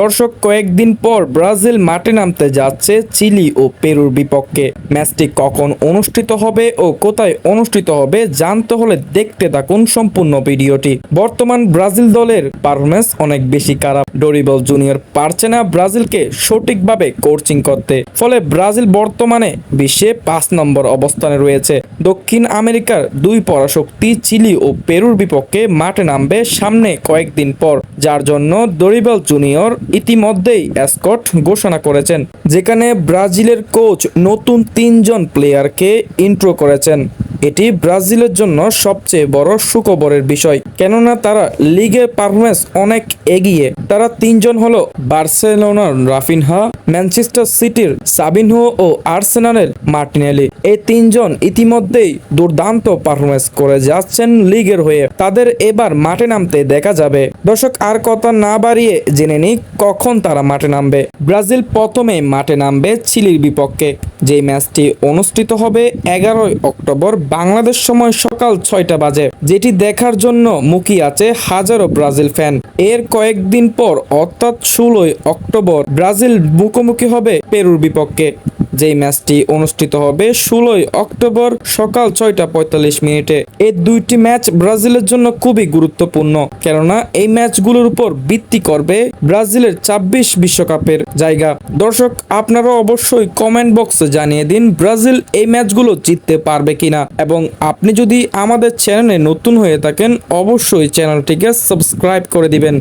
দর্শক কয়েকদিন পর ব্রাজিল মাঠে নামতে যাচ্ছে চিলি ও পেরুর বিপক্ষে। ম্যাচটি কখন অনুষ্ঠিত হবে ও কোথায় অনুষ্ঠিত হবে জানতে হলে দেখতে থাকুন সম্পূর্ণ ভিডিওটি। বর্তমান ব্রাজিল দলের পারফরমেন্স অনেক বেশি খারাপ। ডরিবল জুনিয়র পারছে না ব্রাজিলকে সঠিকভাবে কোচিং করতে। ফলে ব্রাজিল বর্তমানে বিশ্বে পাঁচ নম্বর অবস্থানে রয়েছে। দক্ষিণ আমেরিকার দুই পরাশক্তি চিলি ও পেরুর বিপক্ষে মাঠে নামবে সামনে কয়েকদিন পর। যার জন্য দরিবল জুনিয়র ইতিমধ্যেই স্কট ঘোষণা করেছেন যেখানে ব্রাজিলের কোচ নতুন তিনজন প্লেয়ারকে ইন্ট্রো করেছেন। এটি ব্রাজিলের জন্য সবচেয়ে বড় সুখবরের বিষয়। কেননা তারা লিগের পারফরমেন্স অনেক এগিয়ে। তারা তিনজন হলো বার্সেলোনার রাফিনহা, ম্যানচেস্টার সিটির সাবিনহো ও আর্সেনালের মার্টিনেলি। এই তিনজন ইতিমধ্যেই দুর্দান্ত পারফরমেন্স করে যাচ্ছেন লিগের হয়ে। তাদের এবার মাঠে নামতে দেখা যাবে। দর্শক, আর কথা না বাড়িয়ে জেনে নিই কখন তারা মাঠে নামবে। ব্রাজিল প্রথমে মাঠে নামবে চিলির বিপক্ষে। যে ম্যাচটি অনুষ্ঠিত হবে এগারোই অক্টোবর বাংলাদেশ সময় সকাল ছয়টা বাজে। যেটি দেখার জন্য মুখী আছে হাজারো ব্রাজিল ফ্যান। এর কয়েকদিন পর, অর্থাৎ ষোলোই অক্টোবর, ব্রাজিল মুখোমুখি হবে পেরুর বিপক্ষে। যেই ম্যাচটি অনুষ্ঠিত হবে ষোলোই অক্টোবর সকাল ছয়টা পঁয়তাল্লিশ মিনিটে। এই দুইটি ম্যাচ ব্রাজিলের জন্য খুবই গুরুত্বপূর্ণ, কেননা এই ম্যাচগুলোর উপর ভিত্তি করবে ব্রাজিলের ছাব্বিশ বিশ্বকাপের জায়গা। দর্শক আপনারা অবশ্যই কমেন্ট বক্সে জানিয়ে দিন ব্রাজিল এই ম্যাচগুলো জিততে পারবে কিনা। এবং আপনি যদি আমাদের চ্যানেলে নতুন হয়ে থাকেন, অবশ্যই চ্যানেলটিকে সাবস্ক্রাইব করে দিবেন।